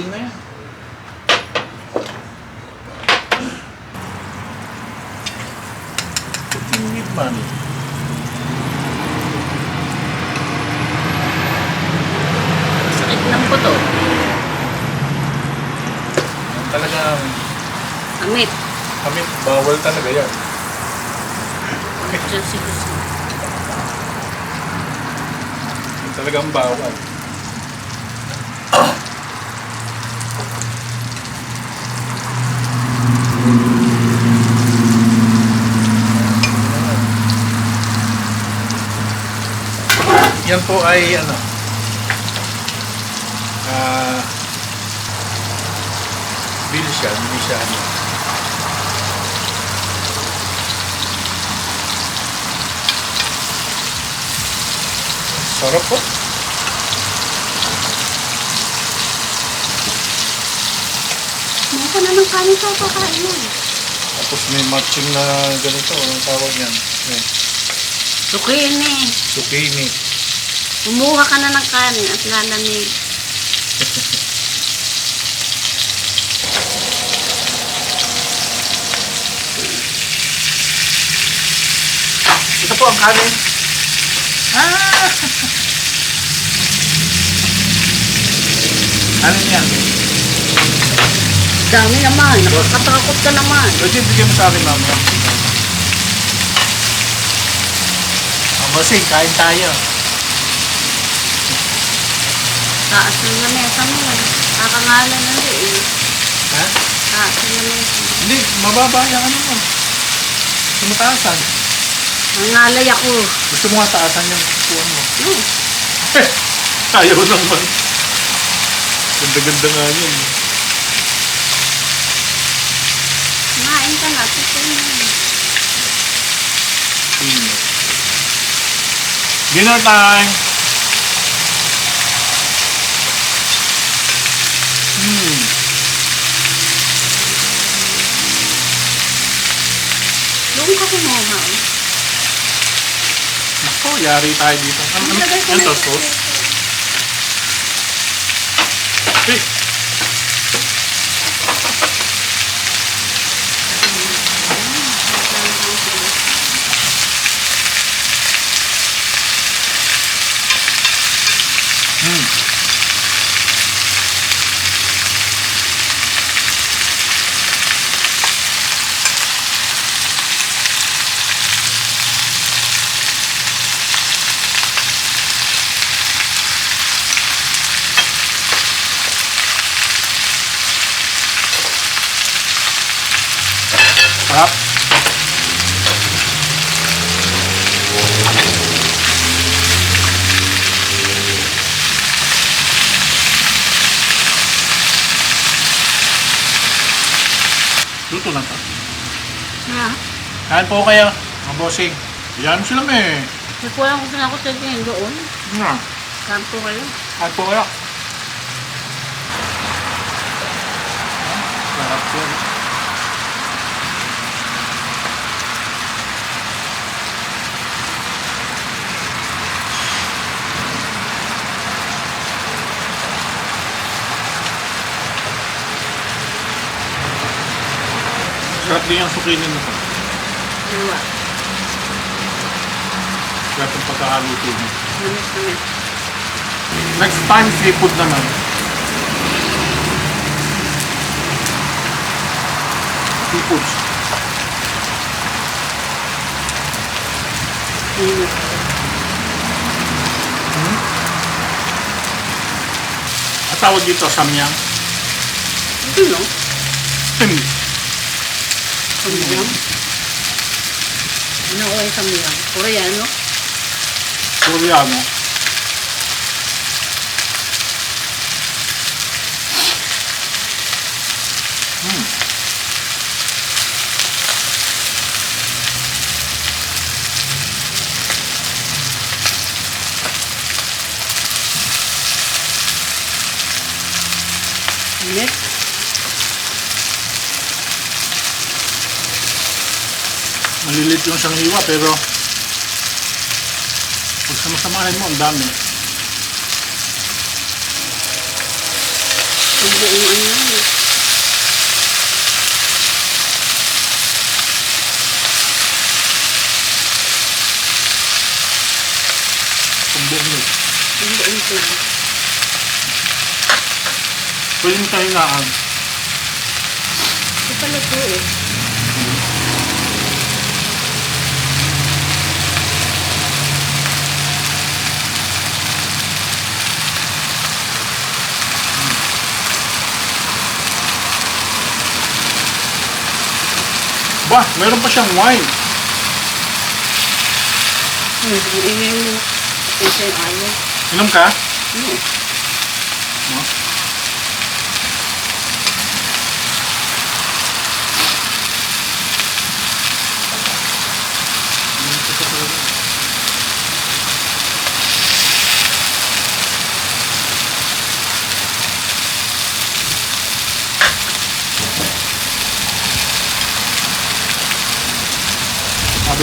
Huli na yan. Cooking with money. Sakit ng puto. Talagang... Amit. Amit. Bawal talaga yan. Diyan si Gusto. Talagang bawal. Yan po ay ano ah bill siya, hindi siya ano. Sarap po. Mga ka na ng kanin sa kakain mo. Tapos may matching na ganito, anong tawag yan? Yan. Zucchini. Zucchini. Umuha ka na ng kanin at lalamig. Ito po ang kanin. Ah! ano yan? Dami naman. Nakakatakot ka naman. Pwede bigyan mo sa akin mamaya. Ang basig, kain tayo. Taas ng lamesa mo. Kakangala na rin. eh. Ha? Taas ng lamesa. Hindi, mababa yung ano mo. Tumutaasan. Nangalay ako. Gusto mo nga taasan yung kukuhan mo. No. Ayaw naman. Ganda-ganda nga yun. Kumain ka na. Tutuin mo. Hmm. Dinner time! Hmm. Doon ka kumuha. Nako, yari tayo dito. Ano, ano, ano Sarap. Luto na to. Ha? Kain po kayo, mga bossing. Yan mo sila may. May kulang ko na ako sa tingin doon. Nga. Saan po kayo? Kain po kayo. Sarap yun. Din yung sukinin mo to. Dalawa. Sarap yung pagkakaluto mo. Namis namis. Next time, seafood naman. Seafoods. Init. Hmm? Ang tawag dito, samyang. Ito no? Hmm. Samyang. Ano ko yung samyang? Koreano? Koreano. maliit lang siyang iwa pero pag samasamahin mo ang dami Pagbuhog. Pwede mo tayo naan. Ito pala to eh. Ba, meron pa siyang wine. Hmm, Hindi yung ito yung ayaw. Inom ka? Ano? No?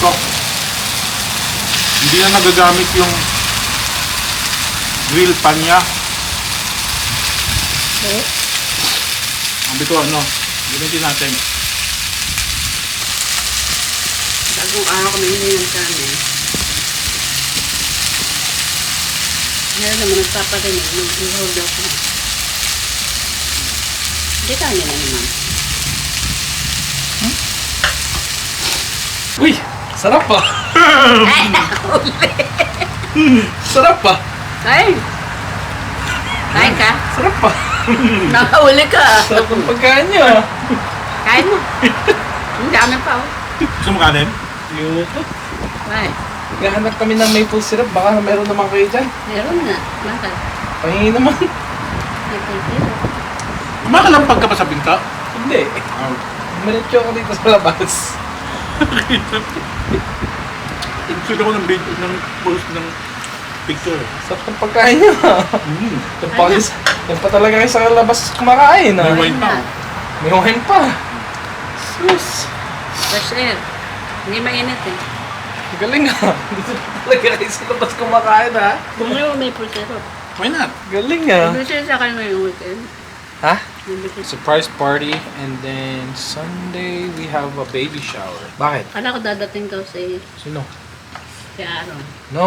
Ko, hindi na nagagamit yung grill pan niya. Eh? Sabi ko, ano, gamitin natin. Bagong araw kami hinihingan sa amin. Meron naman nagpapagaling. Nag-hold ako. Hindi kaya na naman. Uy! Sarap pa! Ay. Sarap pa! Kain. Kain ka? Sarap pa! Nakahuli ka. Sarap ng pagkain niyo ah! Kain mo. Ang dami pa oh. Gusto mo kanin? Yuto! Ay, Naghahanap kami ng maple syrup, baka meron naman kayo dyan. meron na. Bakit? Pahingi naman. Nagtitiro. Makalampag ka pa sa binta? Hindi. Oh. Diretso ako dito sa labas. Gusto ko ng video, ng post ng picture. Sarap ng pagkain niyo ah! Mm. Yan pa, kayo- yan pa talaga kayo sa labas kumakain ah. May wine pa. May wine pa. Sus! Fresh air. Hindi mainit eh. Galing ah! Dito talaga kayo sa labas kumakain ah. Bumili mo may pulsero. Why not? Galing ah! Bumili sa akin ngayong weekend. Ha? Surprise party and then Sunday we have a baby shower. Bakit? Kala ko dadating daw si, Sino? si Aaron. No,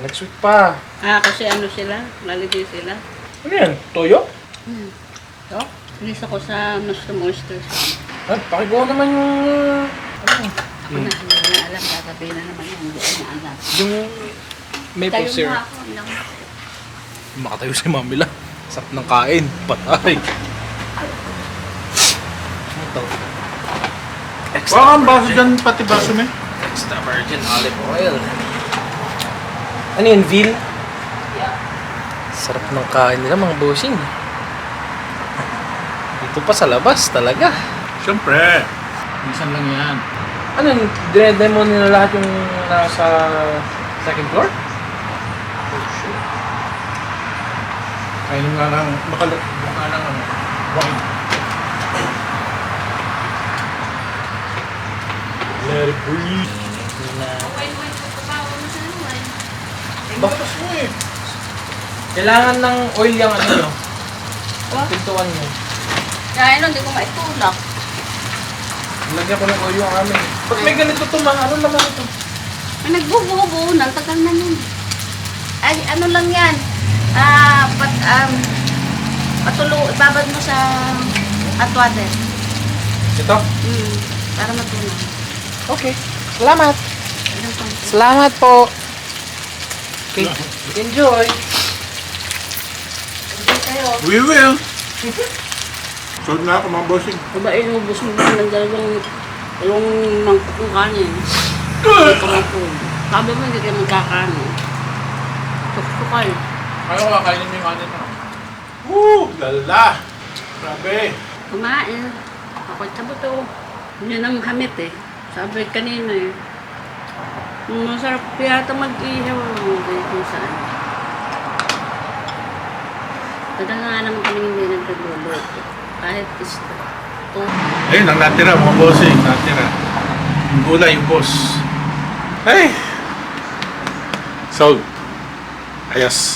next week pa. Ah, kasi ano sila? Lalagay sila. Ano yan? Toyo? Hmm. So, Bilis ako sa mushroom oysters. Ah, pakigawa naman yung... Ano? Ako na, hindi ko na alam. Gagabi na naman yung hindi ko na alam. Yung maple Tayo syrup. ako. Hindi ako. Makatayo si Mami lang. Sarap ng kain. Patay. Ano to? Baka ang baso dyan, pati baso mo eh. Extra virgin olive oil. Ano yun, veal? Sarap ng kain nila mga bossing. Dito pa sa labas talaga. Siyempre. Minsan lang yan. Ano yun, dinedemo nila lahat yung nasa second floor? Kainin nga lang, makala, mukha lang ano, wine. Let it breathe. Bakas mo eh. Kailangan ng oil yung ano nyo. Pintuan nyo. Kaya nun, hindi ko maitulak. Lagyan ko ng oil yung amin. Ba't may ganito to ma? Ano naman ito? May nagbubuo ng tagal na nun. Ay, ano lang yan. Ah, pat, um, patulo, ibabad mo sa hot water. Ito? Hmm, para matunaw. Okay. Salamat. Salamat po. Okay. Enjoy. Enjoy kayo. We will. Sold na ako mga bossing. Diba inubos mo ba ng dalawang yung mangkok ng kanin? Hindi ko mapun. Sabi mo hindi kayo magkakanin. Kayo. Ayaw ko kakainin mo yung kanin na. Woo! Lala! Grabe. Kumain. Ako sabi to. Yun ang hamit eh. Sabi kanina eh. Masarap yata mag-ihaw. Kung saan. Tagal nga naman kami hindi nagkagluluto. Kahit isda. To. Ayun, ang natira mga bossing. Natira. Yung gulay, yung boss. Hey! So, ayos.